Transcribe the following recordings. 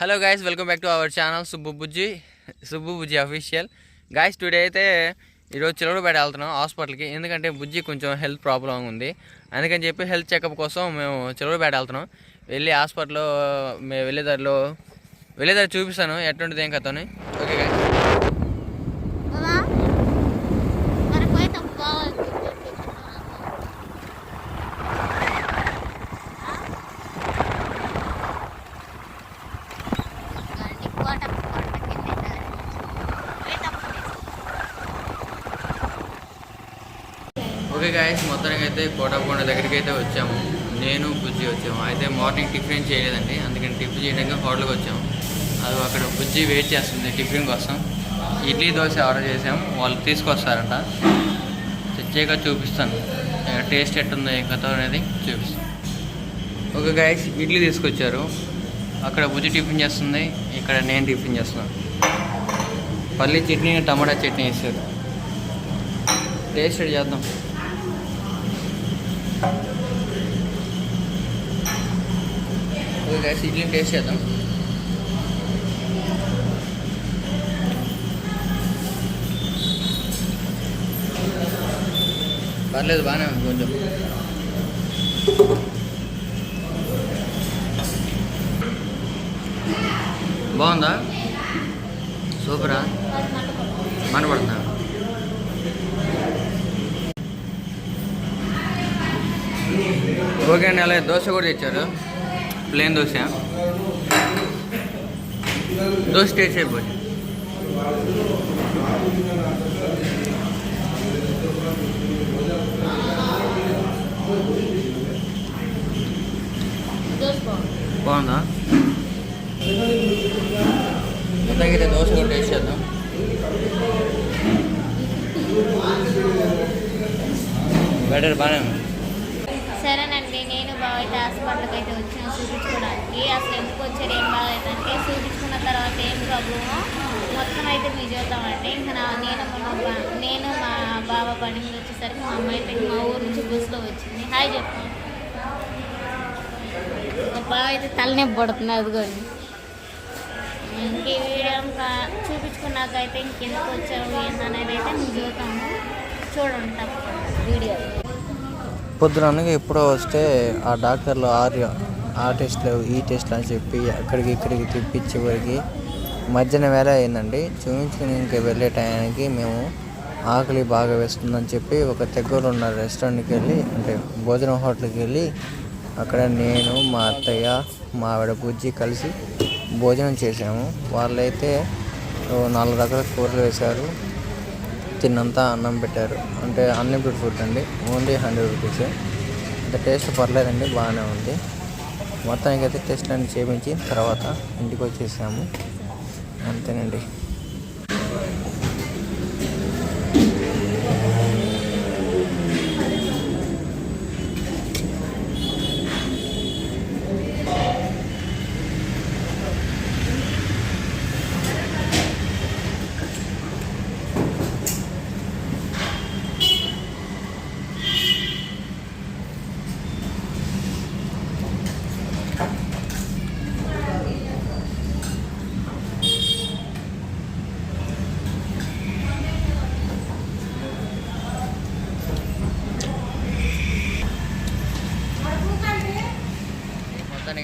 Hello guys welcome back to our channel Subbu Bujji Subbu Bujji official guys today అయితే ఈరోజు చిలవడపేట వెళ్తున్నాం హాస్పిటల్కి. ఎందుకంటే బుజ్జి కొంచెం హెల్త్ ప్రాబ్లం ఉంది. అందుకని చెప్పి హెల్త్ చెకప్ కోసం మేము చిలవడపేట వెళ్తున్నాం. వెళ్ళి హాస్పిటల్లో మేము వెళ్ళేదారిలో వెళ్ళేదారి చూపిస్తాను. ఎటువంటిది ఏం కథని ఓకే గాయస్ ఓకే గాయస్ మొత్తానికి అయితే కోటాకొండ దగ్గరికి అయితే వచ్చాము. నేను బుజ్జి వచ్చాము. అయితే మార్నింగ్ టిఫిన్ చేయలేదండి. అందుకని టిఫిన్ చేయడానికి హోటల్కి వచ్చాము. అది అక్కడ బుజ్జి వెయిట్ చేస్తుంది టిఫిన్ కోసం. ఇడ్లీ దోశ ఆర్డర్ చేసాము వాళ్ళు తీసుకొస్తారంట. తెచ్చాక చూపిస్తాను. టేస్ట్ ఎట్టుందో ఏం కథ అనేది చూపిస్తాను. ఓకే గాయస్ ఇడ్లీ తీసుకొచ్చారు. అక్కడ బుజ్జి టిఫిన్ చేస్తుంది. ఇక్కడ నేను టిఫిన్ చేస్తున్నాను. పల్లీ చట్నీ టమాటా చట్నీ వేసారు. టేస్ట్ చేద్దాం. ఓకే గైస్ ఇడ్లీ టేస్ట్ చేద్దాం పర్లేదు బాగానే ఉంది కొంచెం బాగుందా? సూపరా? మనపడుతుందా ఓకే అండి అలాగే దోశ కూడా తెచ్చారు. ప్లేన్ దోశ దోశ టేస్ట్ అయిపోయి బాగుందా మొత్తానికి అయితే దోశ కూడా టేస్ట్ చేద్దాం బెటర్ బాగానే ఉంది సరేనండి నేను బావ అయితే హాస్పిటల్కి అయితే వచ్చాను చూపించుకోవడానికి. అసలు ఎందుకు వచ్చారు ఏం బాగాలేదంటే చూపించుకున్న తర్వాత ఏం ప్రాబ్లమో మొత్తం అయితే మీ చూద్దామంటే ఇంకా నా నేను మా నేను మా బావ పని మీద వచ్చేసరికి మా అమ్మాయి అయితే మా ఊరు నుంచి బస్సులో వచ్చింది. హాయ్ చెప్పు. మా బావ అయితే తలనొప్పి పడుతుంది అదిగోండి ఇంకే ఈ వీడియో ఇంకా చూపించుకున్నాక అయితే ఇంకెందుకు వచ్చావు ఏందనేది అయితే మేము చూద్దాము. చూడండి తప్పకుండా. వీడియో పొద్దున అనగా ఎప్పుడో వస్తే ఆ డాక్టర్లు ఆర్య ఆ టెస్ట్లు ఈ టెస్ట్లు అని చెప్పి అక్కడికి ఇక్కడికి తిప్పించే మధ్యాహ్న మధ్యాహ్నం వేళ అయిందండి. చూపించుకుని ఇంక వెళ్ళే టయానికి మేము ఆకలి బాగా వేస్తుందని చెప్పి ఒక దగ్గర ఉన్న రెస్టారెంట్కి వెళ్ళి అంటే భోజనం హోటల్కి వెళ్ళి అక్కడ నేను మా అత్తయ్య మా ఆవిడ బుజ్జి కలిసి భోజనం చేసాము వాళ్ళైతే నాలుగు రకాల కూరలు వేశారు. తిన్నంత అన్నం పెట్టారు. అంటే అన్లిమిటెడ్ ఫుడ్ అండి. ఓన్లీ హండ్రెడ్ రూపీస్ అంటే టేస్ట్ పర్లేదండి బాగానే ఉంది. మొత్తానికి అయితే టెస్ట్ అన్ని చేయించి తర్వాత ఇంటికి వచ్చేసాము అంతేనండి.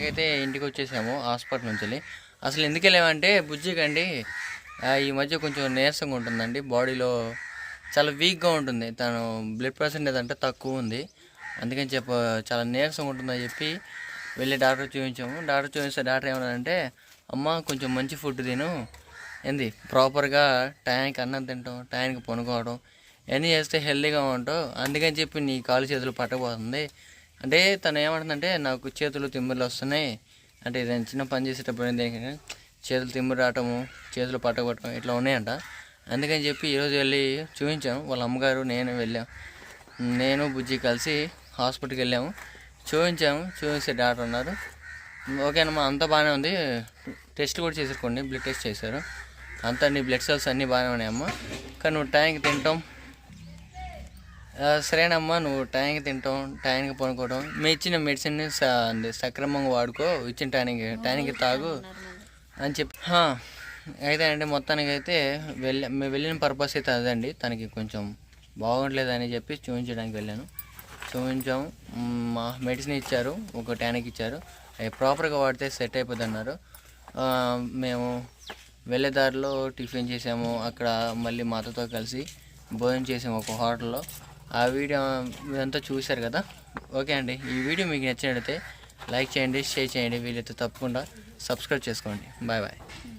అయితే ఇంటికి వచ్చేసాము హాస్పిటల్ నుంచి వెళ్ళి. అసలు ఎందుకు వెళ్ళామంటే బుజ్జికండి ఈ మధ్య కొంచెం నీరసంగా ఉంటుందండి బాడీలో చాలా వీక్గా ఉంటుంది. తను బ్లడ్ పర్సెంటేజ్ అంటే తక్కువ ఉంది అందుకని చెప్ప చాలా నీరసంగా ఉంటుందని చెప్పి వెళ్ళి డాక్టర్ చూపించాము. డాక్టర్ చూపిస్తే డాక్టర్ ఏమన్నారంటే అమ్మ కొంచెం మంచి ఫుడ్ తిను. ఏంది ప్రాపర్గా టైంకి అన్నం తింటాం టైంకి పనుకోవడం ఇవన్నీ చేస్తే హెల్తీగా ఉంటావు. అందుకని చెప్పి నీ కాలు చేతులు పట్టబోతుంది అంటే తను ఏమంటుందంటే నాకు చేతులు తిమ్మిర్లు వస్తున్నాయి. అంటే నేను చిన్న పని చేసేటప్పుడు ఏంటంటే చేతులు తిమ్మిరి రావటము చేతులు పట్టగొట్టడం ఇట్లా ఉన్నాయంట. అందుకని చెప్పి ఈరోజు వెళ్ళి చూపించాము వాళ్ళ అమ్మగారు నేను వెళ్ళాం. నేను బుజ్జి కలిసి హాస్పిటల్కి వెళ్ళాము. చూపించాము చూపించే డాక్టర్ ఉన్నారు ఓకేనమ్మా అంతా బాగానే ఉంది. టెస్ట్ కూడా చేసారుకోండి బ్లడ్ టెస్ట్ చేశారు. అంతా నీ బ్లడ్ సెల్స్ అన్నీ బాగానే ఉన్నాయమ్మా. కానీ నువ్వు టైంకి తింటాం. సరేనమ్మా నువ్వు టైంకి తింటాం టైంకి పనుకోవడం మీ ఇచ్చిన మెడిసిన్ని స- సక్రమంగా వాడుకో ఇచ్చిన టైంకి టైంకి తాగు అని చెప్పి. అయితే అండి మొత్తానికి అయితే వెళ్ళ మేము వెళ్ళిన పర్పస్ అయితే అదండి. తనకి కొంచెం బాగుండలేదని చెప్పి చూపించడానికి వెళ్ళాను. చూపించాము మా మెడిసిన్ ఇచ్చారు ఒక టానిక్ ఇచ్చారు. అవి ప్రాపర్గా వాడితే సెట్ అయిపోద్ది అన్నారు మేము వెళ్ళే దారిలో టిఫిన్ చేసాము. అక్కడ మళ్ళీ మా అత్తతో కలిసి భోజనం చేసాము ఒక హోటల్లో ఆ వీడియో ఇదంతా చూశారు కదా? ఓకే అండి. ఈ వీడియో మీకు నచ్చినట్లయితే లైక్ చేయండి షేర్ చేయండి. వీలైతే తప్పకుండా సబ్స్క్రైబ్ చేసుకోండి. Bye bye.